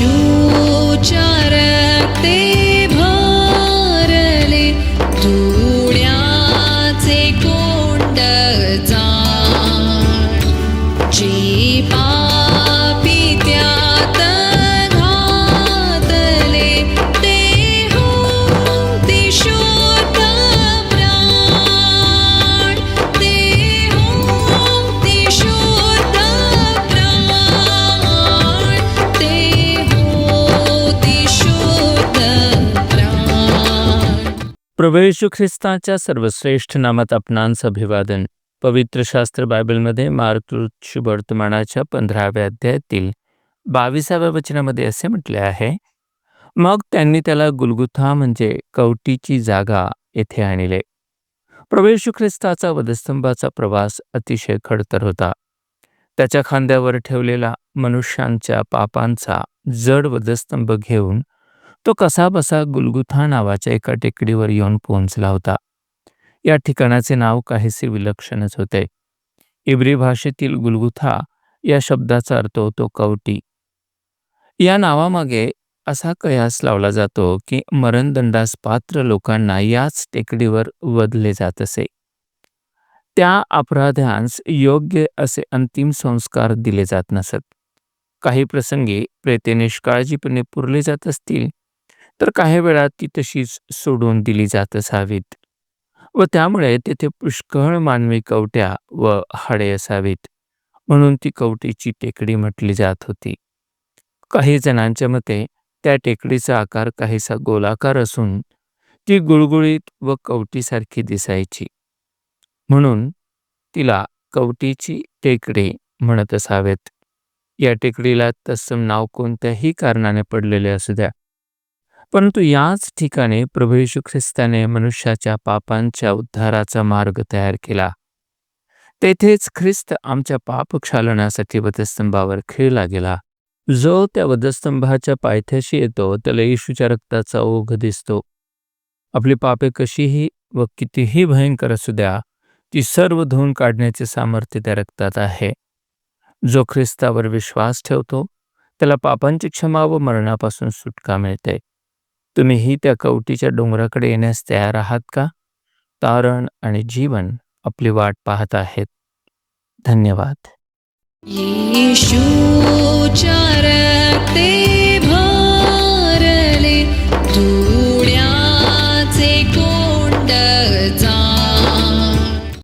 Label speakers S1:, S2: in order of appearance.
S1: येशूच्या
S2: प्रभू येशू ख्रिस्ताच्या सर्वश्रेष्ठ नामात आपणांचं अभिवादन पवित्र शास्त्र बायबलमध्ये मार्क वर्तमानाच्या पंधराव्या अध्यायातील बावीसाव्या वचनामध्ये असे म्हटले आहे मग त्यांनी त्याला गुलगुथा म्हणजे कवटीची जागा येथे आणले. प्रवेशू ख्रिस्ताचा वधस्तंभाचा प्रवास अतिशय खडतर होता. त्याच्या खांद्यावर ठेवलेला मनुष्यांच्या पापांचा जड वधस्तंभ घेऊन तो कसाबसा गुलगुथा नावाच्या एका टेकडीवर येऊन पोहोचला होता. या ठिकाणाचे नाव काहीसे विलक्षणच होते. इब्री भाषेतील गुलगुथा या शब्दाचा अर्थ होतो कवटी. या नावामागे असा कयास लावला जातो की मरणदंडास पात्र लोकांना याच टेकडीवर वधले जात असे. त्या अपराध्यांस योग्य असे अंतिम संस्कार दिले जात नसत. काही प्रसंगी प्रेते निष्काळजीपणे पुरले जात असतील तर काही वेळा ती तशीच सोडून दिली जात असावीत व त्यामुळे तेथे पुष्कळ मानवी कवट्या व हाडे असावीत. म्हणून ती कवटीची टेकडी म्हटली जात होती. काही जणांच्या मते त्या टेकडीचा आकार काहीसा गोलाकार असून ती गुळगुळीत व कवटीसारखी दिसायची. म्हणून तिला कवटीची टेकडी म्हणत असावेत. या टेकडीला तत्सम नाव कोणत्याही कारणाने पडलेले असू द्या. परंतु याच ठिकाणी प्रभू येशू ख्रिस्ताने मनुष्याच्या पापांच्या उद्धाराचा मार्ग तयार केला. तेथेच ख्रिस्त आमच्या पाप क्षालण्यासाठी वधस्तंभावर खेळला गेला. जो त्या वधस्तंभाच्या पायथ्याशी येतो त्याला येशूच्या रक्ताचा ओघ दिसतो. आपली पापे कशीही व कितीही भयंकर असू द्या ती सर्व धुवून काढण्याचे सामर्थ्य त्या रक्तात आहे. जो ख्रिस्तावर विश्वास ठेवतो त्याला पापांची क्षमा व मरणापासून सुटका मिळते. तुम्हीही त्या कवटीच्या डोंगराकडे येण्यास तयार आहात का? तारण आणि जीवन आपली वाट पाहत आहेत. धन्यवाद.